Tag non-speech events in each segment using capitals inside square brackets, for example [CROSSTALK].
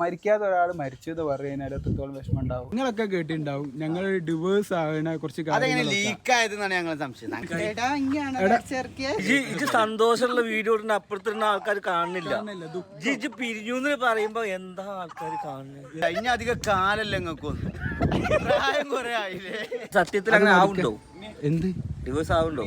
മരിക്കാതെ ഒരാൾ മരിച്ചു എന്ന് പറഞ്ഞു കഴിഞ്ഞാൽ എത്രത്തോളം വിഷമം ഉണ്ടാവും നിങ്ങളൊക്കെ കേട്ടിട്ടുണ്ടാവും. ഞങ്ങൾ ഡിവേഴ്സ് ആവുന്ന കുറച്ച് അതെങ്ങനെ ലീക്ക്. ആയതെന്നാണ് ഞങ്ങൾ സംശയം ഇജ് സന്തോഷമുള്ള വീഡിയോ ഇടുന്ന അപ്പുറത്തുള്ള ആൾക്കാർ കാണുന്നില്ല. പിരിഞ്ഞു എന്ന് പറയുമ്പോ എന്താ ആൾക്കാർ കാണുന്നില്ല കഴിഞ്ഞ അധികം കാലല്ല ഞങ്ങൾക്കൊന്നും പ്രായം കുറെ ആയില്ലേ? സത്യത്തിൽ അങ്ങനെ ആവുണ്ടോ? എന്ത്? ഡിവേഴ്സ് ആവുണ്ടോ?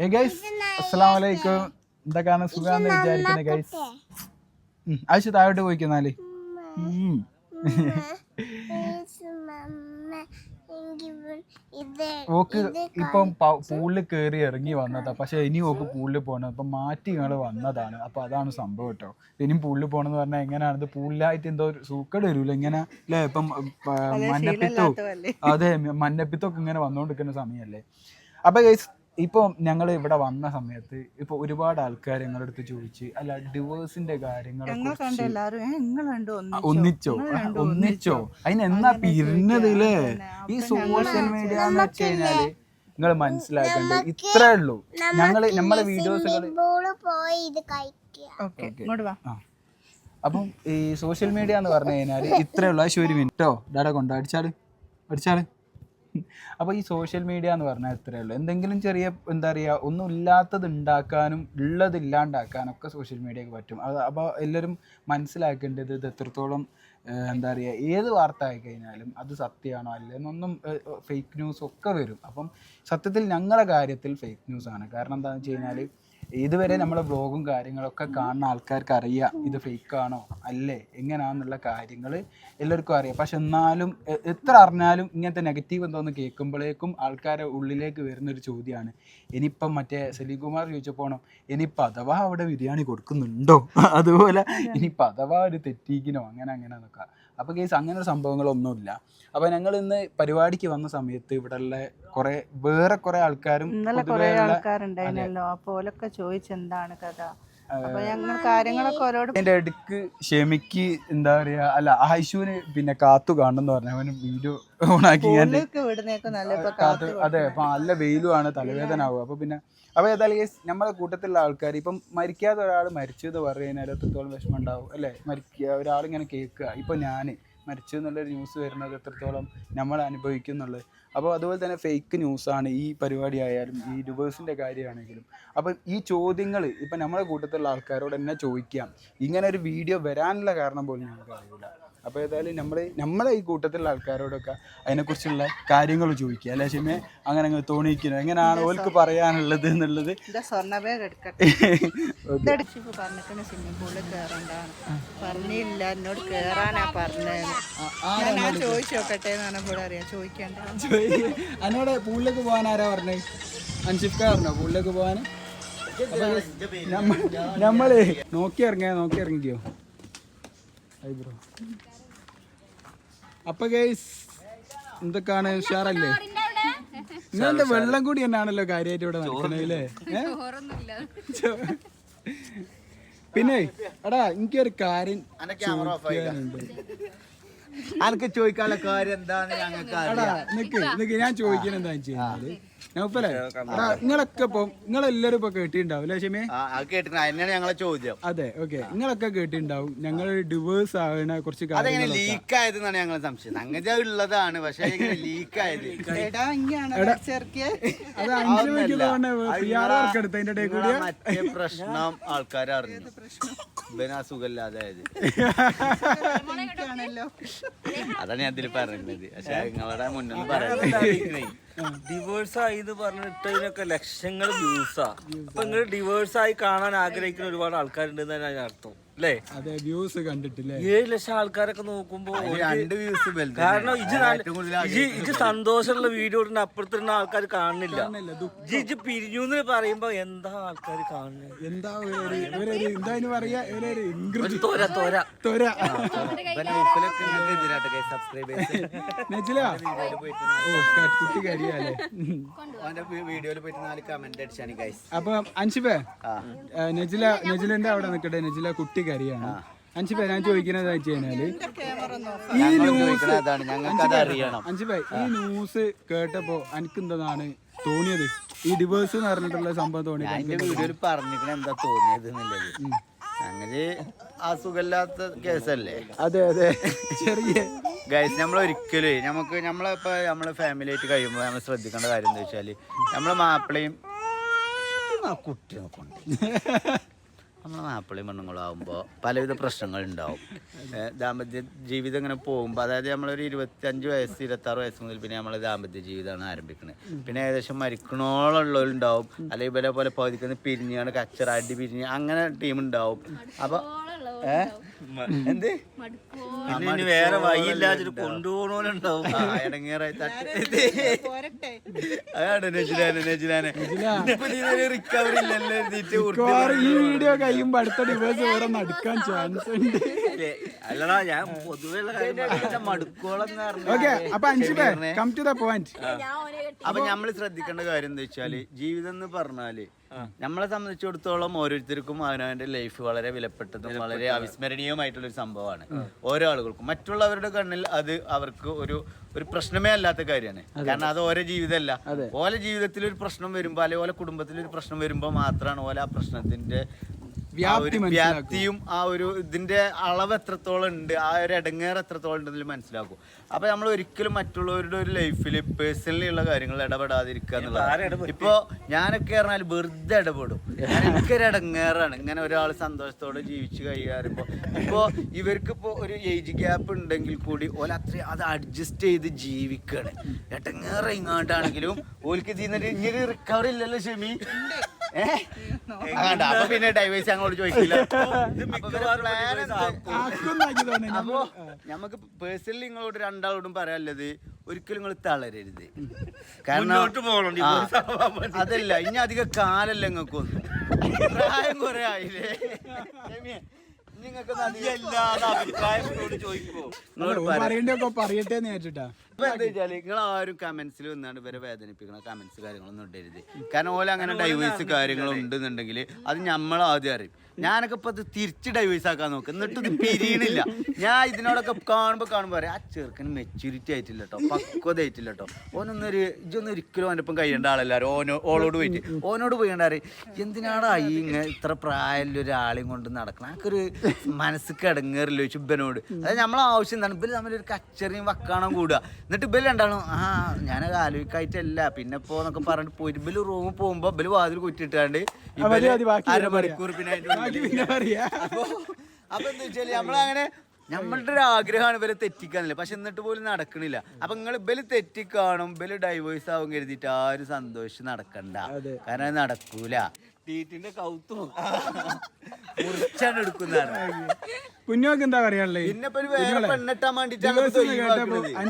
ഏ ഗൈസ് അസ്സലാമു അലൈക്കും എന്തൊക്കെയാണ് സുഖാന്ന് വിചാരിക്കുന്നത് ഗൈസ് ആവശ്യം താഴോട്ട് പോയിക്കുന്നാൽ. ഓക്ക് ഇപ്പം പൂളിൽ കയറി ഇറങ്ങി വന്നതാ. പക്ഷെ ഇനി ഓക്ക് പൂളിൽ പോകണം അപ്പം മാറ്റി ഇങ്ങൾ വന്നതാണ്. അപ്പൊ അതാണ് സംഭവം കേട്ടോ ഇനിയും പൂളിൽ പോകണമെന്ന് പറഞ്ഞാൽ എങ്ങനെയാണ്? പൂളിലായിട്ട് എന്തോ ഒരു സൂക്കട് വരൂല? ഇങ്ങനെ അല്ലേ ഇപ്പം പ- മഞ്ഞപ്പിത്തോ അതെ മഞ്ഞപ്പിത്തൊക്കെ ഇങ്ങനെ വന്നുകൊണ്ടിരിക്കുന്ന സമയമല്ലേ അപ്പൊ ഗൈസ് ഇപ്പൊ ഞങ്ങൾ ഇവിടെ വന്ന സമയത്ത് ഇപ്പൊ ഒരുപാട് ആൾക്കാർ ഞങ്ങളുടെ അടുത്ത് ചോദിച്ച് അല്ല ഡിവോഴ്സിന്റെ കാര്യങ്ങൾ ഞങ്ങൾ ഒന്നിച്ചോ? ഒന്നിച്ചോ? അതിന് പിരിഞ്ഞതില്ലേ പിരിഞ്ഞത് ഈ സോഷ്യൽ മീഡിയ എന്ന് വെച്ച് കഴിഞ്ഞാൽ നിങ്ങൾ മനസ്സിലാക്കേണ്ടത് ഇത്രേ ഉള്ളൂ. ഞങ്ങൾ നമ്മളെ വീഡിയോസ് പോയി ഇത് കഴിക്കുക. ഓക്കെ ഇങ്ങോട്ട് വാ. ആ. അപ്പം ഈ സോഷ്യൽ മീഡിയ എന്ന് പറഞ്ഞു കഴിഞ്ഞാൽ ഇത്രേ ഉള്ളൂ. ആ ശരി മിനിറ്റോ ഡാഡ കൊണ്ടോ അടിച്ചാൽ? അടിച്ചാൽ? അപ്പോൾ ഈ സോഷ്യൽ മീഡിയ എന്ന് പറഞ്ഞാൽ ഇത്രയേ ഉള്ളൂ. എന്തെങ്കിലും ചെറിയ എന്താ പറയുക ഒന്നും ഇല്ലാത്തത് ഉണ്ടാക്കാനും ഉള്ളത് ഇല്ലാണ്ടാക്കാനും ഒക്കെ സോഷ്യൽ മീഡിയക്ക് പറ്റും. അത് അപ്പോൾ എല്ലാവരും മനസ്സിലാക്കേണ്ടത് ഇത് എത്രത്തോളം എന്താ പറയുക ഏത് വാർത്ത ആയി കഴിഞ്ഞാലും അത് സത്യമാണോ അല്ലെന്നൊന്നും ഫേക്ക് ന്യൂസ് ഒക്കെ വരും. അപ്പം സത്യത്തിൽ ഞങ്ങളുടെ കാര്യത്തിൽ ഫേക്ക് ന്യൂസ് ആണ്. കാരണം എന്താണെന്ന് വെച്ച് കഴിഞ്ഞാൽ ഇതുവരെ നമ്മളെ ബ്ലോഗും കാര്യങ്ങളൊക്കെ കാണുന്ന ആൾക്കാർക്ക് അറിയാം ഇത് ഫേക്ക് ആണോ അല്ലേ എങ്ങനെയാണെന്നുള്ള കാര്യങ്ങൾ എല്ലാവർക്കും അറിയാം. പക്ഷെ എന്നാലും എത്ര അറിഞ്ഞാലും ഇങ്ങനത്തെ നെഗറ്റീവ് എന്തോന്ന് കേൾക്കുമ്പോഴേക്കും ആൾക്കാരെ ഉള്ളിലേക്ക് വരുന്നൊരു ചോദ്യമാണ് ഇനിയിപ്പം മറ്റേ സലീംകുമാർ ചോദിച്ചപ്പോണോ ഇനിയിപ്പം അഥവാ അവിടെ ബിരിയാണി കൊടുക്കുന്നുണ്ടോ? [LAUGHS] അതുപോലെ ഇനിയിപ്പം അഥവാ ഒരു തെറ്റിക്കണോ അങ്ങനെ അങ്ങനെ എന്നൊക്കെ. അപ്പോൾ കേസ് അങ്ങനെ സംഭവങ്ങളൊന്നുമില്ല. അപ്പോൾ ഞങ്ങൾ ഇന്ന് പരിപാടിക്ക് വന്ന സമയത്ത് ഇവിടെ ഉള്ള കുറെ വേറെ കുറെ ആൾക്കാരും ഇന്നലെ കുറെ ആൾക്കാരുണ്ടായിരുന്നല്ലോ അപ്പോൾ ഓലൊക്കെ ചോദിച്ചെന്താണ് കഥ? അപ്പൊ ഞങ്ങൾ കാര്യങ്ങളൊക്കെ ഓരോട് അതിന്റെ ഇടയ്ക്ക് ഷെമിക്ക് എന്താ പറയാ അല്ല ആയിഷുവിന് പിന്നെ കാത്തു കാണണം പറഞ്ഞു അവന് വീഡിയോ ഓണാക്കി ഞാൻ കാത്തു അതെ അപ്പൊ നല്ല വെയിലുമാണ് തലവേദന ആവുക അപ്പൊ പിന്നെ അപ്പൊ ഏതായാലും നമ്മളെ കൂട്ടത്തിലുള്ള ആൾക്കാർ ഇപ്പം മരിക്കാതെ ഒരാൾ മരിച്ചു എന്ന് പറഞ്ഞു കഴിഞ്ഞാൽ എത്രത്തോളം വിഷമം ഉണ്ടാവും അല്ലേ? മരിക്കുക ഒരാളിങ്ങനെ കേൾക്കുക. ഇപ്പൊ ഞാൻ മരിച്ചു എന്നുള്ളൊരു ന്യൂസ് വരുന്നത് എത്രത്തോളം നമ്മൾ അനുഭവിക്കുന്നുള്ളത്. അപ്പോൾ അതുപോലെ തന്നെ ഫേക്ക് ന്യൂസാണ് ഈ പരിപാടി ആയാലും ഈ ഡിവേഴ്സിന്റെ കാര്യമാണെങ്കിലും. അപ്പം ഈ ചോദ്യങ്ങൾ ഇപ്പം നമ്മുടെ കൂട്ടത്തിലുള്ള ആൾക്കാരോട് തന്നെ ചോദിക്കാം. ഇങ്ങനെ ഒരു വീഡിയോ വരാനുള്ള കാരണം പോലും ഞങ്ങൾക്ക് അറിയില്ല. അപ്പോൾ ഏതായാലും നമ്മൾ നമ്മളെ ഈ കൂട്ടത്തിലുള്ള ആൾക്കാരോടൊക്കെ അതിനെക്കുറിച്ചുള്ള കാര്യങ്ങൾ ചോദിക്കുക. അല്ലെ ഷിമേ? അങ്ങനെ അങ്ങ് തോന്നിക്കുന്നു എങ്ങനെയാണ് ഓൽക്ക് പറയാനുള്ളത് എന്നുള്ളത്? [LAUGHS] പറഞ്ഞില്ല എന്നോട് കേറാനാ പറഞ്ഞത്. ചോദിച്ചു നോക്കട്ടെ ചോദിക്കണ്ട. എന്നോട് പൂളിലേക്ക് പോകാൻ ആരാ പറഞ്ഞത് അൻഷിഫ്ക പറഞ്ഞോ പൂളിലേക്ക് പോകാൻ? നമ്മൾ നോക്കി ഇറങ്ങിയ നോക്കി ഇറങ്ങിയോ ഐബ്രോ ബ്രോ. അപ്പൊ ഗൈസ് എന്തൊക്കെയാണ്? ഉഷാറല്ലേ? നിങ്ങളുടെ വെള്ളം കൂടി തന്നെയാണല്ലോ കാര്യമായിട്ട് ഇവിടെ നടക്കണല്ലേ അല്ലേ? പിന്നെ എടാ എനിക്കൊരു കാര്യം ചോദിക്കാനുണ്ട്. അനക്ക് ചോദിക്കാനുള്ള കാര്യം എന്താന്ന് ഞങ്ങൾക്ക് നിക്ക് നിക്ക് ഞാൻ ചോദിക്കുന്നത് എന്താ വെച്ച് കഴിഞ്ഞാൽ നൗഫലേ നിങ്ങളൊക്കെ ഇപ്പൊ നിങ്ങളെല്ലാരും ഇപ്പൊ കേട്ടിട്ടുണ്ടാവും ഷമേ? ഞങ്ങളെ ചോദ്യം. അതെ ഓക്കെ. നിങ്ങളൊക്കെ കേട്ടിണ്ടാവും ഞങ്ങൾ ഡിവേഴ്സ് ആവണ കുറച്ച് കാര്യങ്ങൾ ലീക്ക് ആയതെന്നാണ് ഞങ്ങളെ സംശയം. അങ്ങനെ ഉള്ളതാണ് പക്ഷെ ലീക്ക് ആയത് അത് അഞ്ചു മണിക്ക് കൂടി പ്രശ്നം ആൾക്കാരെ അറിഞ്ഞു ഇവന് ആണല്ലോ അതാണ് ഞാൻ ഇതിൽ പറയുന്നത് പക്ഷെ നിങ്ങളുടെ മുന്നിൽ ഡിവോഴ്സ് ആയി എന്ന് പറഞ്ഞിട്ടതിനൊക്കെ ലക്ഷങ്ങൾ വ്യൂസാ. അപ്പൊ നിങ്ങൾ ഡിവോഴ്സ് ആയി കാണാൻ ആഗ്രഹിക്കുന്ന ഒരുപാട് ആൾക്കാരുണ്ട് തന്നെ അർത്ഥം. അല്ലേ അതെ വ്യൂസ് കണ്ടിട്ടില്ലേ? ഏഴ് ലക്ഷം ആൾക്കാരൊക്കെ നോക്കുമ്പോ രണ്ട് വ്യൂസ് കാരണം ഇജ് ഇജ് ഇജ് സന്തോഷമുള്ള വീഡിയോ ഇടുന്ന അപ്പുറത്തുള്ള ആൾക്കാർ കാണുന്നില്ല. ഇജ് ഇജ് പിരിഞ്ഞു എന്ന് പറയുമ്പോ എന്താ ആൾക്കാർ കാണുന്നത് എന്താ എന്താ പറയാ? തോര തോര. തൊര. സബ്സ്ക്രൈബ് നെജില ഓ ക- കുട്ടി കരിയാലേ അവന്റെ വീഡിയോയിൽ പോയിട്ട് നാല് കമന്റ് അടിച്ചാണ് ഗൈസ് അപ്പൊ അൻഷിബേ നെജില നെജിലിന്റെ അവിടെ നിൽക്കട്ടെ നെജില കുട്ടി കരിയാണ് അൻഷിബേ ഞാൻ ചോദിക്കുന്നത് വെച്ച് കഴിഞ്ഞാൽ ഈ ന്യൂസ് അതാണ്. ഞങ്ങൾക്ക് അത് അറിയണം. അൻഷിബേ ഈ ന്യൂസ് കേട്ടപ്പോ എനിക്ക് എന്താണ് തോന്നിയത്? ഈ ഡിവേഴ്സ് എന്ന് പറഞ്ഞിട്ടുള്ള സംഭവം തോന്നി ഞാൻ വീഡിയോയിൽ പറഞ്ഞിരിക്കണ എന്താ തോന്നിയത് എന്നുള്ളത്. അങ്ങനെ അസുഖമില്ലാത്ത കേസല്ലേ? അതെ അതെ. ചെറിയ ഗൈസ് നമ്മൾ ഒരിക്കലും നമുക്ക് നമ്മളിപ്പോ നമ്മളെ ഫാമിലി ആയിട്ട് കഴിയുമ്പോൾ നമ്മൾ ശ്രദ്ധിക്കേണ്ട കാര്യം എന്താ വെച്ചാൽ നമ്മളെ മാപ്പിളയും കുട്ടി കൊണ്ട് നമ്മളെ മാപ്പിളയും പെണ്ണുങ്ങളും പലവിധ പ്രശ്നങ്ങൾ ഉണ്ടാവും ദാമ്പത്യ ജീവിതം ഇങ്ങനെ പോകുമ്പോൾ അതായത് നമ്മളൊരു ഇരുപത്തഞ്ച് വയസ്സ് ഇരുപത്താറ് വയസ്സ് മുതൽ പിന്നെ നമ്മൾ ദാമ്പത്യ ജീവിതമാണ് ആരംഭിക്കുന്നത് പിന്നെ ഏകദേശം മരിക്കണോളുള്ളവരുണ്ടാവും. അല്ലെങ്കിൽ ഇവരെ പോലെ പകുതിക്കുന്ന പിരിഞ്ഞാണ് കച്ചറ അടി പിരിഞ്ഞ് അങ്ങനെ ടീം ഉണ്ടാവും അപ്പൊ ഏ എന്ത്? പിന്നെ വേറെ വഴിയില്ലാച്ചിട്ട് കൊണ്ടുപോകണോലുണ്ടാവും ഇടങ്ങേറായി തട്ടി റിക്കവറി ഈ വീഡിയോ കഴിയുമ്പോ അടുത്ത ഡിവേഴ്സ് വേറെ നടക്കാൻ ചാൻസ് ഉണ്ട്. അല്ലടാ ഞാൻ പൊതുവെ മടുക്കോളം പോയിന്റ് അപ്പൊ നമ്മൾ ശ്രദ്ധിക്കേണ്ട കാര്യം എന്താ വെച്ചാൽ ജീവിതം എന്ന് പറഞ്ഞാൽ നമ്മളെ സംബന്ധിച്ചിടത്തോളം ഓരോരുത്തർക്കും അവനവന്റെ ലൈഫ് വളരെ വിലപ്പെട്ടതും വളരെ അവിസ്മരണീയമായിട്ടുള്ള ഒരു സംഭവമാണ്. ഓരോ ആളുകൾക്കും മറ്റുള്ളവരുടെ കണ്ണിൽ അത് അവർക്ക് ഒരു ഒരു പ്രശ്നമേ അല്ലാത്ത കാര്യമാണ്. കാരണം അത് ഓരോ ജീവിതമല്ല. ഓല ജീവിതത്തിൽ ഒരു പ്രശ്നം വരുമ്പോ അല്ലെങ്കിൽ ഓല കുടുംബത്തിൽ ഒരു പ്രശ്നം വരുമ്പോ മാത്രമാണ് ഓല ആ പ്രശ്നത്തിന്റെ വ്യാപ്തിയും ആ ഒരു ഇതിന്റെ അളവ് എത്രത്തോളം ഉണ്ട് ആ ഒരു ഇടങ്ങേർ എത്രത്തോളം ഉണ്ടെന്ന് മനസ്സിലാക്കും. അപ്പൊ നമ്മൾ ഒരിക്കലും മറ്റുള്ളവരുടെ ഒരു ലൈഫിൽ പേഴ്സണലി ഉള്ള കാര്യങ്ങൾ ഇടപെടാതിരിക്കുക എന്നുള്ളത് ഇപ്പൊ ഞാനൊക്കെ പറഞ്ഞാൽ വെറുതെ ഇടപെടും. എനിക്കൊരു ഇടങ്ങേറാണ് ഇങ്ങനെ ഒരാൾ സന്തോഷത്തോടെ ജീവിച്ച് കഴിയാറുമ്പോ. ഇപ്പോ ഇവർക്ക് ഇപ്പോ ഒരു ഏജ് ഗ്യാപ്പ് ഉണ്ടെങ്കിൽ കൂടി ഓല അത്രയും അത് അഡ്ജസ്റ്റ് ചെയ്ത് ജീവിക്കണേ. ഇടങ്ങേറെ ഇങ്ങോട്ടാണെങ്കിലും ഓൽക്ക് ഇതിന്നൊരു ഇങ്ങനെ റിക്കവറി ഇല്ലല്ലോ ഷെമി. ഏഹ് കണ്ട. അപ്പൊ പിന്നെ ഡൈവേഴ്സ് അങ്ങോട്ട് ചോദിക്കില്ല അപ്പൊ നമുക്ക് പേഴ്സണലി നിങ്ങളോട് രണ്ടാളോടും പറയാനുള്ളത് ഒരിക്കലും നിങ്ങൾ തളരരുത്. കാരണം അതല്ല ഇനി അധികം കാലല്ല നിങ്ങൾക്കൊന്നും പ്രായം കുറെ ആയില്ലേ? നിങ്ങൾക്ക് പറയണ്ടൊക്കെ പറയട്ടെ എന്ന് വെച്ചിട്ടാ എന്താ വെച്ചാൽ നിങ്ങൾ ആരും കമന്റ്സിൽ വന്നാണ് ഇവരെ വേദനിപ്പിക്കണ കമന്റ്സ് കാര്യങ്ങളൊന്നും ഇടരുത്. കാരണം ഓല അങ്ങനെ ഡൈവേഴ്സ് കാര്യങ്ങളും ഉണ്ടെന്നുണ്ടെങ്കിൽ അത് നമ്മൾ ആദ്യം അറിയും. ഞാനൊക്കെ ഇപ്പൊ ഇത് തിരിച്ച് ഡൈവേഴ്സ് ആക്കാൻ നോക്കും. എന്നിട്ട് ഇത് പിരിയണില്ല. ഞാൻ ഇതിനോടൊക്കെ കാണുമ്പോ കാണുമ്പോ പറയാം ആ ചെറുക്കന് മെച്യൂരിറ്റി ആയിട്ടില്ല കേട്ടോ പക്വത ആയിട്ടില്ല കേട്ടോ ഓനൊന്നൊരു ഇജൊന്നും ഒരിക്കലും അവനൊപ്പം കഴിയേണ്ട ആളല്ലാരും ഓനോ ഓളോട് പോയിട്ട്. ഓനോട് പോയിണ്ടാറ് എന്തിനാടാ ഈ ഇങ്ങനെ ഇത്ര പ്രായമുള്ള ഒരാളെയും കൊണ്ട് നടക്കണം? ആക്കൊരു മനസ്സ് കിടങ്ങേറില്ല ചുബനോട് അതായത് നമ്മളെ ആവശ്യം എന്താണ്? ഇവർ തമ്മിലൊരു കച്ചറിയും വക്കാണം കൂടുക എന്നിട്ട് ഇബൽ രണ്ടാളും ആ ഞാനത് ആലോചിക്കായിട്ടല്ല. പിന്നെ ഇപ്പോ എന്നൊക്കെ പറഞ്ഞിട്ട് പോയിട്ട് ഇബൽ റൂമിൽ പോകുമ്പോ ഇബൽ വാതിൽ കുറ്റിട്ടാണ്ട് അരമണിക്കൂർ പിന്നെ അപ്പൊ അപ്പൊ എന്താ വെച്ചാൽ നമ്മളങ്ങനെ നമ്മളുടെ ഒരു ആഗ്രഹമാണ് ഇവരെ തെറ്റിക്കാന്നില്ല പക്ഷെ എന്നിട്ട് പോലും നടക്കണില്ല. അപ്പൊ നിങ്ങൾ ഇവർ തെറ്റിക്കാണും ഇവർ ഡൈവേഴ്സ് ആവും കരുതിയിട്ട് ആരും സന്തോഷം നടക്കണ്ട. കാരണം അത് നടക്കൂല. ടീറ്റിന്റെ കൗത്തും [LAUGHS] മുറിച്ചാണ് എടുക്കുന്നതാണ് കുഞ്ഞോക്ക് എന്താ പറയാനുള്ളത്? പിന്നെ ഇപ്പൊ ഒരു വേറെ പെണ്ണിട്ടാൻ വേണ്ടിട്ടാണ്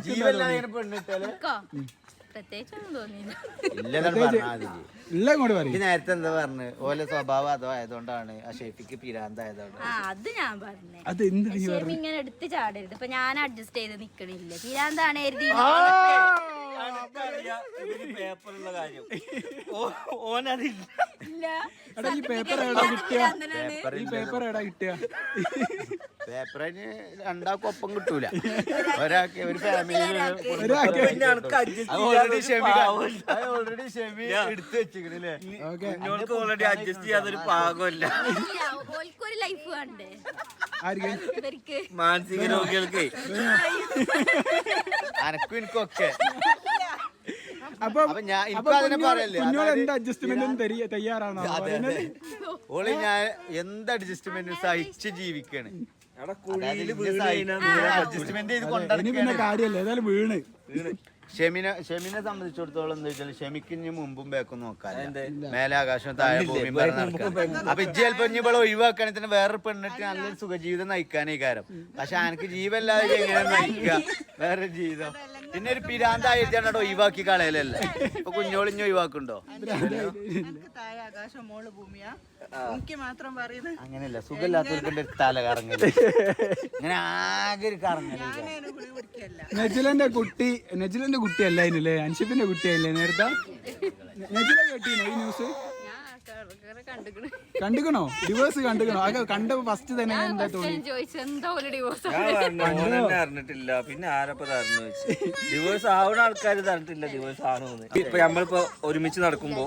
ജീവല്ലാതെ ഇങ്ങനെ പെണ്ണിട്ടാൽ. പ്രത്യേകിച്ചൊന്നും തോന്നിയില്ല. ഇല്ലെന്നാണ് പറഞ്ഞാൽ ഇല്ല ഇങ്ങോട്ട് പറയും. നേരത്തെ എന്താ പറഞ്ഞു? ഓലെ സ്വഭാവം അതോ ആയതുകൊണ്ടാണ് ആ ഷെഫിക്ക് പിരാന്തായതുകൊണ്ട് ആ അത് ഞാൻ പറഞ്ഞേ. അത് എന്ത് നീ ക്ഷേമ ഇങ്ങനെ എടുത്ത് ചാടരുത്. ഇപ്പൊ ഞാൻ അഡ്ജസ്റ്റ് ചെയ്ത് നിക്കണില്ല. പിരാന്താണ് എഴുതി. പേപ്പറുള്ള കാര്യം. ഓ- ഓനതില്ല ഇല്ല. എടാ ഈ പേപ്പർ കിട്ടിയ? ഈ പേപ്പർ എടാ കിട്ടിയ? പേപ്പറിന് രണ്ടാൾക്കും ഒപ്പം കിട്ടൂല. ഒരാൾക്ക് ഒരു ഫാമിലി ഒരാൾക്ക്. അഡ്ജസ്റ്റ് ഓൾറെഡി ഷെമി ഓൾറെഡി ഷെമി എടുത്തു വെച്ചിക്കണല്ലേ കുഞ്ഞോൾക്ക് ഓൾറെഡി അഡ്ജസ്റ്റ് ചെയ്യാതൊരു പാകമല്ല. ലൈഫ് വേണ്ടേ? മാനസിക രോഗികൾക്ക്. അനക്കും എനിക്കൊക്കെ. അപ്പൊ ഞാൻ ഇപ്പൊ അതിനെ പറയല്ലേ. എന്ത് അഡ്ജസ്റ്റ്മെന്റും തയ്യാറാണോ? ഓൾ ഞാൻ എന്ത് അഡ്ജസ്റ്റ്മെന്റും സഹിച്ച് ജീവിക്കാണ്. വീണ് അഡ്ജസ്റ്റ്മെന്റ് ചെയ്ത് കൊണ്ടുനടക്കാണ് പിന്നെ കാര്യമല്ല. ഏതായാലും വീണ്. ഷെമിനെ ഷെമിനെ സംബന്ധിച്ചിടത്തോളം എന്താ വെച്ചാൽ ഷെമിക്ക് ഇനി മുമ്പും ബേക്കും നോക്കാൻ മേലെ ആകാശം താഴെ ഭൂമിയും പറഞ്ഞ് അപ്പൊ ഇജ്ജ് ചിലപ്പോ ഇനി ഇവിടെ ഒഴിവാക്കുകയാണെങ്കിൽ തന്നെ വേറൊരു പെണ്ണിട്ട് നല്ലൊരു സുഖജീവിതം നയിക്കാനേ കാരം. പക്ഷെ എനിക്ക് ജീവല്ലാതെ എങ്ങനെ നയിക്കുക? വേറെ ജീവിതം. പിന്നെ ഒരു പിരാന്തായിട്ടാണ് ഒഴിവാക്കി കളയലല്ല? ഇപ്പൊ കുഞ്ഞോളിഞ്ഞ് ഒഴിവാക്കുണ്ടോ അങ്ങനെയല്ല സുഖമില്ലാത്തവർക്ക് തല കറങ്ങൽ. ഇങ്ങനെ ആകെ ഒരു കറങ്ങൽ നജിലന്റെ കുട്ടി നജിലന്റെ കുട്ടിയല്ല അതിനല്ലേ അൻഷിപ്പിന്റെ കുട്ടിയല്ലേ നേരത്തെ? നജില കേട്ടീനോ ഈ ന്യൂസ്? കണ്ടുക്കണ്. കണ്ടുക്കണോ? ഡിവോഴ്സ് കണ്ടുക്കണോ? അത് കണ്ട ഫസ്റ്റ് തന്നെ എന്താ തോന്നി? ചോദിച്ചു എന്താ ഒരു ഡിവോഴ്സ് ഞാൻ തന്നെ അറിഞ്ഞിട്ടില്ല. പിന്നെ ആരപ്പോ തരണം വെച്ച് ഡിവോഴ്സ് ആവുന്ന ആൾക്കാർ തരണിട്ടില്ല ഡിവോഴ്സ് ആണോന്ന്. ഇപ്പൊ നമ്മളിപ്പോ ഒരുമിച്ച് നടക്കുമ്പോ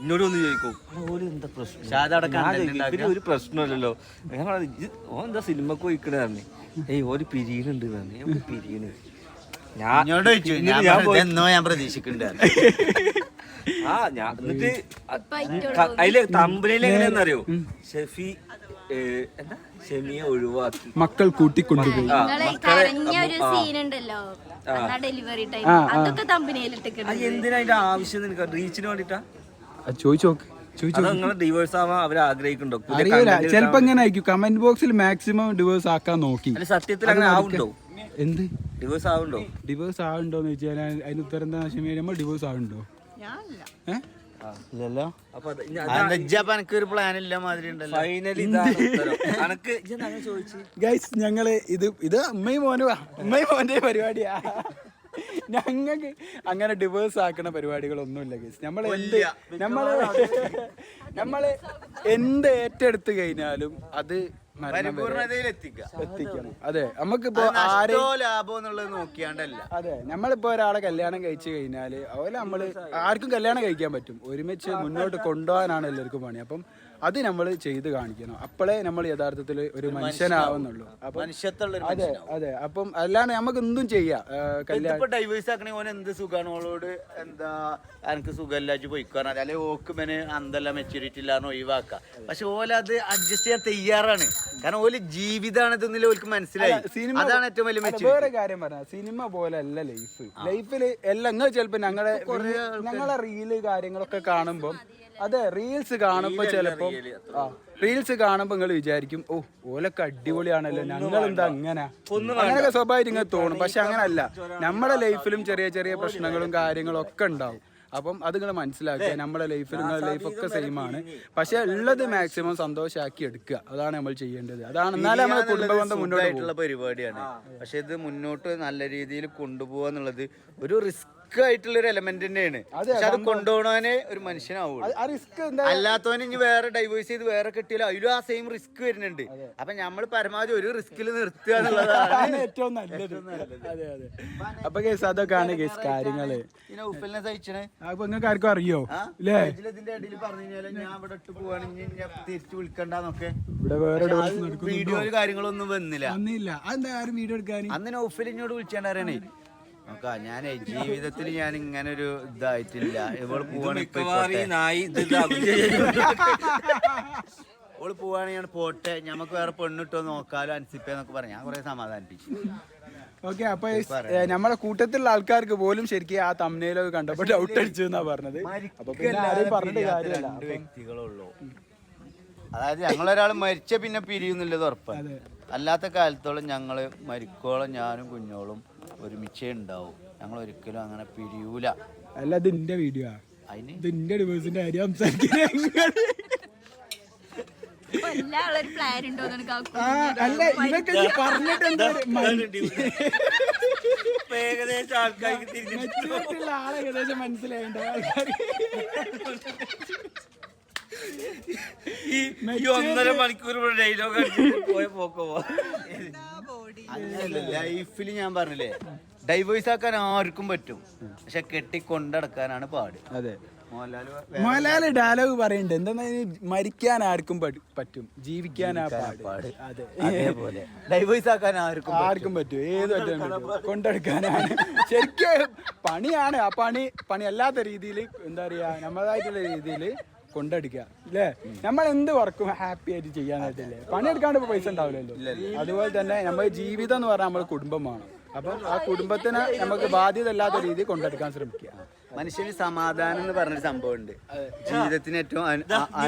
എന്നോട് ഒന്ന് ചോദിക്കും. "എടാ, എന്താ പ്രശ്നം? ഷാദവിടെ ഞാൻ content ചോദിക്കും, ഇവർ ഒരു പ്രശ്നമല്ലല്ലോ. ഞാൻ പറഞ്ഞു "ഇജ്ജ് ഓൻ എന്താ സിനിമക്ക് പോയിക്കണേ പറഞ്ഞു. ഏയ് ഒരു പിരിയനുണ്ട് പറഞ്ഞു. ഞാൻ ഞാൻ ഞാൻ ഞാൻ ആ ഞാൻ എന്നിട്ട് അതിലെ തമ്പനിയിൽ എങ്ങനെയാണെന്നറിയോ ഷെഫി എന്താ? ഷെമിയെ ഒഴിവാക്കി. മക്കൾ കൂട്ടിക്കൊണ്ടുപോയി. ഡെലിവറി ടൈം അതൊക്കെ എന്തിനാ അതിന്റെ ആവശ്യം നിനക്ക്? റീച്ചിന് വേണ്ടിട്ടാ? ചോദിച്ചു നോക്ക്. ചിലപ്പോ ആയിരിക്കും? കമന്റ് ബോക്സിൽ മാക്സിമം ഡിവേഴ്സ് ആക്കാൻ നോക്കി. അല്ല സത്യത്തിൽ അങ്ങനെ ആവുണ്ടോ എന്ത്? ഡിവോഴ്സ് ആവുണ്ടോ ഡിവേഴ്സ് ആവുണ്ടോന്ന് വെച്ചാൽ അതിന് ഉത്തരം എന്താ നമ്മൾ ഡിവേഴ്സ് ആവുണ്ടോ ഏഹ് ഇല്ലല്ലോ. ഒരു പ്ലാൻ ഇല്ല മാതിരി ഗൈസ് ഞങ്ങൾ ഇത് ഇത് അമ്മയും മോനുവാ അമ്മയും മോന്റെ പരിപാടിയാ. ഞങ്ങൾക്ക് അങ്ങനെ ഡിവേഴ്സ് ആക്കണ പരിപാടികളൊന്നുമില്ല ഗൈസ് നമ്മൾ എന്ത് നമ്മൾ [LAUGHS] നമ്മൾ എന്ത് ഏറ്റെടുത്ത് കഴിഞ്ഞാലും അത് എത്തിക്കണം. അതെ നമുക്കിപ്പോ ആരെ എന്നുള്ളത് നോക്കിയാണ്ടല്ല. അതെ നമ്മളിപ്പോ ഒരാളെ കല്യാണം കഴിച്ചു കഴിഞ്ഞാൽ അതുപോലെ നമ്മൾ ആർക്കും കല്യാണം കഴിക്കാൻ പറ്റും. ഒരുമിച്ച് മുന്നോട്ട് കൊണ്ടുപോകാനാണ് എല്ലാവർക്കും പണി. അപ്പം അത് നമ്മൾ ചെയ്ത് കാണിക്കണം അപ്പോഴേ നമ്മൾ യഥാർത്ഥത്തിൽ ഒരു മനുഷ്യനാവുന്നുള്ളൂ. മനുഷ്യത്തുള്ള അതെ അതെ. അപ്പം അല്ലാണ്ട് നമുക്ക് എന്തും ചെയ്യാം കല്യാണം ഡൈവേഴ്സ് ആക്കണേ ഓൻ എന്ത് സുഖമാണ് ഓളോട് എന്താ എനിക്ക് സുഖമില്ലാച്ച് പോയിക്കാറ അല്ലെ ഓക്ക് മെന് അന്തല്ല മെച്ചൂരിറ്റി ഇല്ലാന്ന് ഒഴിവാക്ക. പക്ഷെ ഓല അത് അഡ്ജസ്റ്റ് ചെയ്യാൻ തയ്യാറാണ്. കാരണം ഓൽ ജീവിതമാണ് ഇതെന്നില്ല ഓൽക്ക് മനസ്സിലായി. സിനിമ അതാണ് ഏറ്റവും വലിയ വേറെ കാര്യം പറഞ്ഞ സിനിമ പോലെ അല്ല ലൈഫ് ലൈഫിൽ എല്ലാം നിങ്ങൾ ചിലപ്പോ ഞങ്ങളെ ഞങ്ങളെ റീൽ കാര്യങ്ങളൊക്കെ കാണുമ്പോൾ അതെ റീൽസ് കാണുമ്പോ ചിലപ്പോ ആ റീൽസ് കാണുമ്പോ നിങ്ങൾ വിചാരിക്കും ഓ ഓലൊക്കെ അടിപൊളിയാണല്ലോ ഞങ്ങൾ എന്താ അങ്ങനെ അങ്ങനെയൊക്കെ സ്വാഭാവികം ഇങ്ങനെ തോന്നും. പക്ഷെ അങ്ങനല്ല നമ്മുടെ ലൈഫിലും ചെറിയ ചെറിയ പ്രശ്നങ്ങളും കാര്യങ്ങളും ഒക്കെ ഉണ്ടാവും. അപ്പം അത് നിങ്ങൾ മനസ്സിലാക്കുക. നമ്മുടെ ലൈഫിൽ നിങ്ങളുടെ ലൈഫ് ഒക്കെ സെയിം ആണ്. പക്ഷെ ഉള്ളത് മാക്സിമം സന്തോഷമാക്കി എടുക്കുക. അതാണ് നമ്മൾ ചെയ്യേണ്ടത്. അതാണ് എന്നാലേ നമ്മുടെ കുടുംബബന്ധം മുന്നോട്ടായിട്ടുള്ള മുന്നോട്ട് പരിപാടിയാണ്. പക്ഷെ ഇത് മുന്നോട്ട് നല്ല രീതിയിൽ കൊണ്ടുപോകാന്നുള്ളത് ഒരു റിസ്ക് ആയിട്ടുള്ള ഒരു എലമെന്റ് തന്നെയാണ് പക്ഷെ അത് കൊണ്ടുപോകണവനെ ഒരു മനുഷ്യനാവുള്ളൂ. റിസ്ക് അല്ലാത്തവന് ഇനി വേറെ ഡൈവേഴ്സ് ചെയ്ത് വേറെ കിട്ടിയാലും? അതിലും ആ സെയിം റിസ്ക് വരുന്നുണ്ട്. അപ്പൊ നമ്മൾ പരമാവധി ഒരു റിസ്കിൽ നിർത്തുക എന്നുള്ളതാണ് ഏറ്റവും നല്ലത്. അപ്പൊ കേസ് അതൊക്കെയാണ് കേസ് കാര്യങ്ങൾ. പിന്നെ ഉപ്പലിനെ സഹിച്ചണേ? അപ്പൊ നിങ്ങൾക്ക് ആർക്കും അറിയോ? ഇതിന്റെ ഇടയിൽ പറഞ്ഞു കഴിഞ്ഞാൽ ഞാൻ ഇവിടെ ഇട്ട് പോവാണെങ്കിൽ തിരിച്ചു വിളിക്കണ്ടെന്നൊക്കെ. ഇവിടെ വേറെ? വീഡിയോയിൽ കാര്യങ്ങളൊന്നും വന്നില്ല. വന്നില്ല. അതെന്താ ആരും വീഡിയോ എടുക്കാൻ അന്ന് ഓഫിൽ ഇങ്ങോട്ട് വിളിച്ചാണ്ട് അറിയണേ നോക്കാ ഞാൻ ജീവിതത്തിൽ ഞാൻ ഇങ്ങനെ ഒരു ഇതായിട്ടില്ല ഇവൾ. നായി ഓൾ പോവാണെങ്കിൽ ഞാൻ പോട്ടെ. ഞമ്മക്ക് വേറെ പെണ്ണിട്ടോ നോക്കാലോ അൻസിപ്പേന്നൊക്കെ പറഞ്ഞു ഞാൻ കുറെ സമാധാനിപ്പിച്ചു. ഓക്കെ അപ്പൊ നമ്മുടെ നമ്മളെ കൂട്ടത്തിലുള്ള ആൾക്കാർക്ക് പോലും ശരിക്കും ആ തമ്മിലൊക്കെ കണ്ടപ്പോ ഡൗട്ട് അടിച്ചു എന്നാ പറഞ്ഞത്. അപ്പൊ പിന്നെ ആരെയും പറഞ്ഞിട്ട് കാര്യമില്ല. രണ്ട് വ്യക്തികളുള്ളൂ. അതായത് ഞങ്ങളൊരാൾ മരിച്ച പിന്നെ പിരിയുന്നില്ലത് ഉറപ്പാണ്. അല്ലാത്ത കാലത്തോളം ഞങ്ങൾ മരിക്കോളം ഞാനും കുഞ്ഞോളും ഒരുമിച്ചേ ഉണ്ടാവും. ഞങ്ങൾ ഒരിക്കലും അങ്ങനെ പിരിയൂല. അല്ല ഇത് എന്റെ വീഡിയോ ആ. അതിന് ഇത് എന്റെ ഡിവേഴ്സിന്റെ കാര്യം സംസാരിക്കുന്നത് പ്ലാൻ ഉണ്ടോ എന്ന് ആ അല്ല ഇതൊക്കെ നീ പറഞ്ഞിട്ട് എന്താ ഇപ്പൊ ഏകദേശം ആൾക്കാർക്ക് തിരിഞ്ഞു ആളെ ഏകദേശം മനസ്സിലായിണ്ടോ ആൾക്കാർക്ക് ഈ ഈ ഒന്നര മണിക്കൂർ ഇവിടെ ഡയലോഗ് അടിച്ചിട്ട് പോയ പോക്കോ അങ്ങനെയല്ല ലൈഫിൽ ഞാൻ പറഞ്ഞില്ലേ ഡൈവേഴ്സ് ആക്കാൻ ആർക്കും പറ്റും. പക്ഷെ കെട്ടി കൊണ്ടടക്കാനാണ് പാട്. അതെ. മോഹൻലാൽ മോഹൻലാൽ ഡയലോഗ് പറയുന്നുണ്ട് എന്താ മരിക്കാൻ ആർക്കും പറ്റും. ജീവിക്കാൻ പാട്. അതെ. അതേപോലെ. ഡൈവേഴ്സ് ആക്കാൻ ആർക്കും ആർക്കും പറ്റും. ഏത് കൊണ്ടെടുക്കാനാണ്. ശരിക്കും പണിയാണ്. ആ പണി പണി അല്ലാത്ത രീതിയിൽ എന്താ പറയാ നമ്മളായിട്ടുള്ള രീതിയിൽ കൊണ്ടെടുക്കുക അല്ലേ? നമ്മൾ എന്ത് വർക്കും ഹാപ്പി ആയിട്ട് ചെയ്യാനായിട്ടില്ലേ പണിയെടുക്കാണ്ട് ഇപ്പൊ പൈസ ഉണ്ടാവില്ലല്ലോ. അതുപോലെ തന്നെ നമ്മൾ ജീവിതം എന്ന് പറഞ്ഞാൽ നമ്മുടെ കുടുംബമാണ് അപ്പം ആ കുടുംബത്തിന് നമുക്ക് ബാധ്യത അല്ലാത്ത രീതിയിൽ കൊണ്ടെടുക്കാൻ ശ്രമിക്കുക. മനുഷ്യന് സമാധാനം എന്ന് പറഞ്ഞൊരു സംഭവം ഉണ്ട് ജീവിതത്തിന് ഏറ്റവും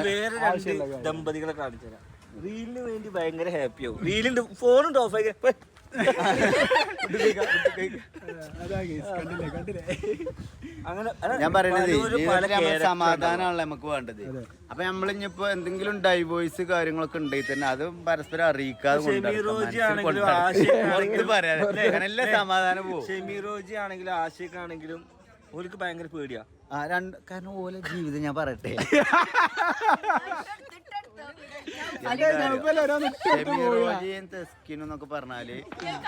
വേറെ രണ്ട് ദമ്പതികളെ കാണിച്ചു തരാം. റീലിന് വേണ്ടി ഭയങ്കര ഹാപ്പിയാവും റീലിന്റെ ഫോണും ഓഫ് ആയി. അതാ കേസ് കണ്ടില്ലേ കണ്ടില്ലേ അങ്ങനെ ഞാൻ പറയണത് സമാധാനമാണല്ലോ നമുക്ക് വേണ്ടത്. അപ്പൊ നമ്മളിഞ്ഞിപ്പോ എന്തെങ്കിലും ഡൈവോഴ്സ് കാര്യങ്ങളൊക്കെ ഉണ്ടെങ്കിൽ തന്നെ അത് പരസ്പരം അറിയിക്കാതെ എല്ലാ സമാധാനം പോകും ആശയക്കാണെങ്കിലും റോജി ആണെങ്കിലും ആഷിഖ് ആണെങ്കിലും ഓർക്ക് ഭയങ്കര പേടിയാ. ആ രണ്ട് കാരണം ഓലെ ജീവിതം ഞാൻ പറയട്ടെ. [LAUGHS] തെസ്കിനും എന്നൊക്കെ പറഞ്ഞാൽ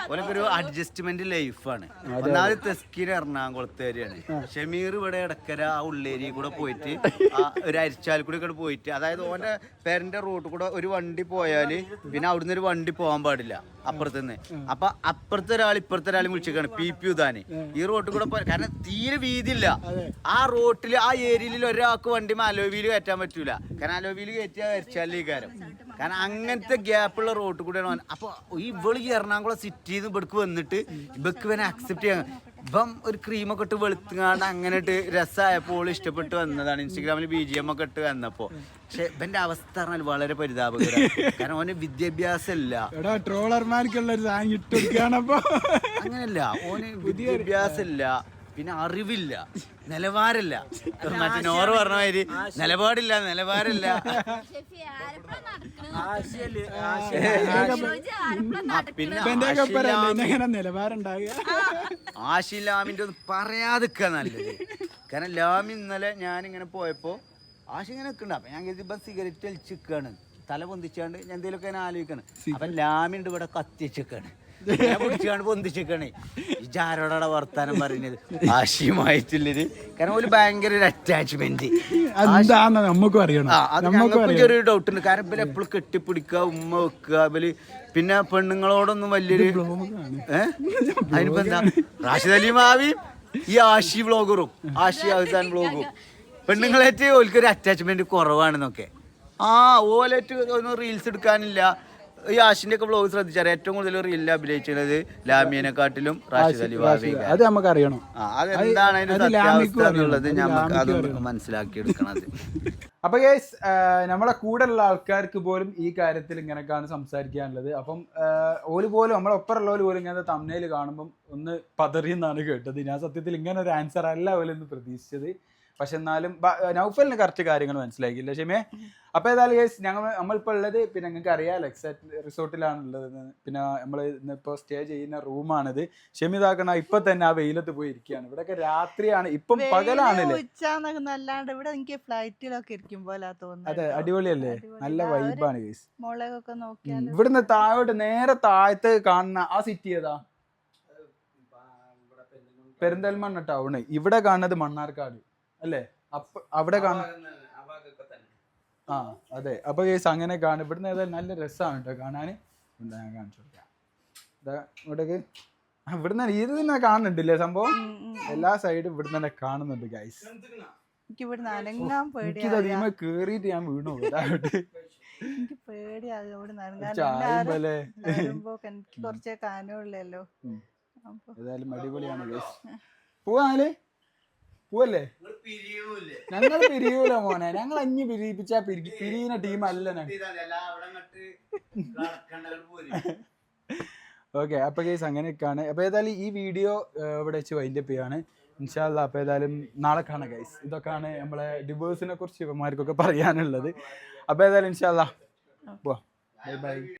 ഓലൊക്കെ ഒരു അഡ്ജസ്റ്റ്മെന്റ് ലൈഫാണ് ഒന്നാമത് തെസ്കിൻ എറണാകുളത്തേരിയാണ് ഷമീർ ഇവിടെ ഇടക്കര ആ ഉള്ളേരി കൂടെ പോയിട്ട് ആ ഒരു അരിച്ചാൽ കൂടെ ഒക്കെ പോയിട്ട് അതായത് ഓന്റെ പേരന്റെ റൂട്ട് കൂടെ ഒരു വണ്ടി പോയാൽ പിന്നെ അവിടുന്ന് ഒരു വണ്ടി പോകാൻ പാടില്ല അപ്പുറത്തുനിന്ന്. അപ്പൊ അപ്പുറത്തെ ഒരാൾ ഇപ്പുറത്തെ ഒരാൾ വിളിച്ചേക്കാണ് പി പി ഉദാന്. ഈ റോട്ടിൽ കൂടെ കാരണം തീരെ വീതിയില്ല. ആ റോട്ടിൽ ആ ഏരിയയിൽ ഒരാൾക്ക് വണ്ടി അലോവിയിൽ കയറ്റാൻ പറ്റൂല. കാരണം അലോവിയിൽ കയറ്റിയാൽ വരച്ചാലേ കാരം കാരണം അങ്ങനത്തെ ഗ്യാപ്പുള്ള റോട്ടിൽ കൂടെയാണ് വന്നത്. അപ്പൊ ഈ ഇവൾ എറണാകുളം സിറ്റിയിൽ നിന്ന് ഇവിടേക്ക് വന്നിട്ട് ഇവക്ക് ഇവനെ അക്സെപ്റ്റ് ചെയ്യാൻ. ഇപ്പം ഒരു ക്രീമൊക്കെ ഇട്ട് വെളുത്തുങ്ങാണ്ട് അങ്ങനെ ഇട്ട് രസമായപ്പോൾ ഇഷ്ടപ്പെട്ട് വന്നതാണ്. ഇൻസ്റ്റഗ്രാമിൽ ബി ജി എം ഒക്കെ ഇട്ട് വന്നപ്പോൾ പക്ഷെ ഇവന്റെ അവസ്ഥ പറഞ്ഞാൽ വളരെ പരിതാപകരമാണ് കാരണം ഓന് വിദ്യാഭ്യാസം ഇല്ല ട്രോളർമാർക്കുള്ള അങ്ങനല്ല. ഓന് വിദ്യാഭ്യാസം ഇല്ല പിന്നെ അറിവില്ല. നിലവാരമില്ല. മറ്റേ നോറ് പറഞ്ഞ മാതിരി നിലപാടില്ല നിലവാരമില്ല. ആശി ലാമിന്റെ ഒന്നും പറയാതിരിക്കുക നല്ലത്. കാരണം ലാമി ഇന്നലെ ഞാൻ ഇങ്ങനെ പോയപ്പോ ആശി ഇങ്ങനെ നിൽക്കണ്ട അപ്പൊ ഞാൻ കരുതി ബസ് സിഗരറ്റ് വലിച്ചിക്കാണ് തല പൊന്തിച്ചാണ്ട് ഞാൻ എന്തെങ്കിലുമൊക്കെ ഞാൻ ആലോചിക്കണം. അപ്പൊ ലാമിണ്ട് ഇവിടെ കത്തിച്ചിക്കാണ് ഞാൻ പിടിച്ചാണ്ട് പൊന്തിച്ചിക്കാണ്. വർത്താനം പറയുന്നത്. [LAUGHS] ആശിയുമായിട്ടുള്ളത് കാരണം ഒരു ഭയങ്കര ഒരു അറ്റാച്ച്മെന്റ് എന്താന്ന് നമുക്കും അറിയണം. ചെറിയൊരു ഡൗട്ട് ഉണ്ട്. കാരണം ഇവർ എപ്പോഴും കെട്ടിപ്പിടിക്കുക ഉമ്മ വെക്കുക ഇവർ പിന്നെ പെണ്ണുങ്ങളോടൊന്നും വലിയൊരു ഏഹ് അതിനിപ്പോ എന്താ? റാഷിദ് അലി മാവിയും ഈ ആഷി വ്ളോഗറും ആഷി അവസാൻ വ്ളോഗും പെണ്ണുങ്ങളായിട്ട് ഓൽക്കൊരു അറ്റാച്ച്മെന്റ് കുറവാണെന്നൊക്കെ. ആ ഓലായിട്ട് ഒന്നും റീൽസ് എടുക്കാനില്ല. ഈ ആഷിന്റെ ഒക്കെ ബ്ലോഗ് ശ്രദ്ധിച്ചാൽ ഏറ്റവും കൂടുതൽ റീലിൽ അഭിനയിച്ചത് ലാമിയനെക്കാട്ടിലും റാഷിദ് അലി അത് നമുക്ക് അറിയണം. അതെന്താണ് അതിന്റെ അത് സത്യാവസ്ഥ എന്നുള്ളത് അത് നമുക്ക് ലാമിക്കും അതൊന്ന് മനസ്സിലാക്കി എടുക്കണത് [LAUGHS] അപ്പൊ ഗൈസ് നമ്മളെ കൂടെ ഉള്ള ആൾക്കാർക്ക് പോലും ഈ കാര്യത്തിൽ ഇങ്ങനെയൊക്കെയാണ് സംസാരിക്കാനുള്ളത്. അപ്പം ഓൽ പോലും നമ്മളെ ഒപ്പമുള്ളവർ പോലും ഇങ്ങനത്തെ തമ്മനയിൽ കാണുമ്പം ഒന്ന് പതറിയെന്നാണ് കേട്ടത്. ഞാൻ സത്യത്തിൽ ഇങ്ങനെ ഒരു ആൻസർ അല്ല പോലും പ്രതീക്ഷിച്ചത്. പക്ഷെ എന്നാലും നൗഫലിന് കറക്റ്റ് കാര്യങ്ങൾ മനസ്സിലാക്കിയില്ല ഷെമേ അപ്പൊ ഏതായാലും ഗൈസ് ഞങ്ങൾ നമ്മളിപ്പോൾ ഉള്ളത് പിന്നെ നിങ്ങൾക്ക് അറിയാം എക്സാക്ട് റിസോർട്ടിലാണ് ഉള്ളത് പിന്നെ നമ്മൾ ഇന്നിപ്പോ സ്റ്റേ ചെയ്യുന്ന റൂമാണിത് ഷെമിതാക്കണ ഇപ്പൊ തന്നെ ആ വെയിലത്ത് പോയി ഇരിക്കുകയാണ്. ഇവിടെയൊക്കെ രാത്രിയാണ് ഇപ്പം പകലാണല്ലേ? ഇവിടെ എനിക്ക് ഫ്ലൈറ്റിലൊക്കെ ഇരിക്കും പോലെ തോന്നുന്നു അതെ അടിപൊളിയല്ലേ? നല്ല വൈബാണ് ഗൈസ് മുളകൊക്കെ നോക്കിയാൽ ഇവിടുന്ന് താഴോട്ട് നേരെ താഴത്ത് കാണുന്ന ആ സിറ്റി ഏതാ? പെരിന്തൽമണ്ണ ടൗണ് ഇവിടെ കാണുന്നത് മണ്ണാർക്കാട്. അല്ലേ? അവിടെ ആ അതെ. അപ്പൊ കേസ് അങ്ങനെ കാണും ഇവിടുന്ന് ഏതായാലും നല്ല രസമാണ് കേട്ടോ കാണാൻ എന്താ ഞാൻ കാണിച്ചു കൊടുക്കാം. ഇവിടേക്ക് ഇവിടുന്ന് ഇത് തന്നെ കാണുന്നുണ്ടല്ലേ സംഭവം? എല്ലാ സൈഡും ഇവിടുന്ന് തന്നെ കാണുന്നുണ്ട് ഗൈസ് എനിക്ക് ഇവിടുന്ന് അനങ്ങാൻ കേറിയിട്ട് ഞാൻ വീണു എനിക്ക് പേടിയാകും ഇവിടെ നനങ്ങാൻ എനിക്ക് കുറച്ചേ കാനുള്ളല്ലോ. ഏതായാലും അടിപൊളിയാണ് പോവാല്ലേ പോവല്ലേ? ഞങ്ങൾ പിരിയൂല മോനെ. ഞങ്ങൾ അഞ്ഞു പിരിപ്പിച്ച പിരി പിരിയുന്ന ടീം അല്ല ഞങ്ങൾ ഓക്കെ അപ്പൊ കേസ് അങ്ങനെയൊക്കെയാണ്. അപ്പൊ ഏതായാലും ഈ വീഡിയോ ഇവിടെ വെച്ച് വൈൻഡപ്പ് ചെയ്യാണ്. ഇൻഷാല്ല അപ്പൊ ഏതായാലും നാളെ കാണാം ഗൈസ് ഇതൊക്കെയാണ് നമ്മളെ ഡിവോഴ്സിനെ കുറിച്ച് ഇവന്മാർക്കൊക്കെ പറയാനുള്ളത്. അപ്പൊ ഏതായാലും ഇൻഷാല്ല ബൈ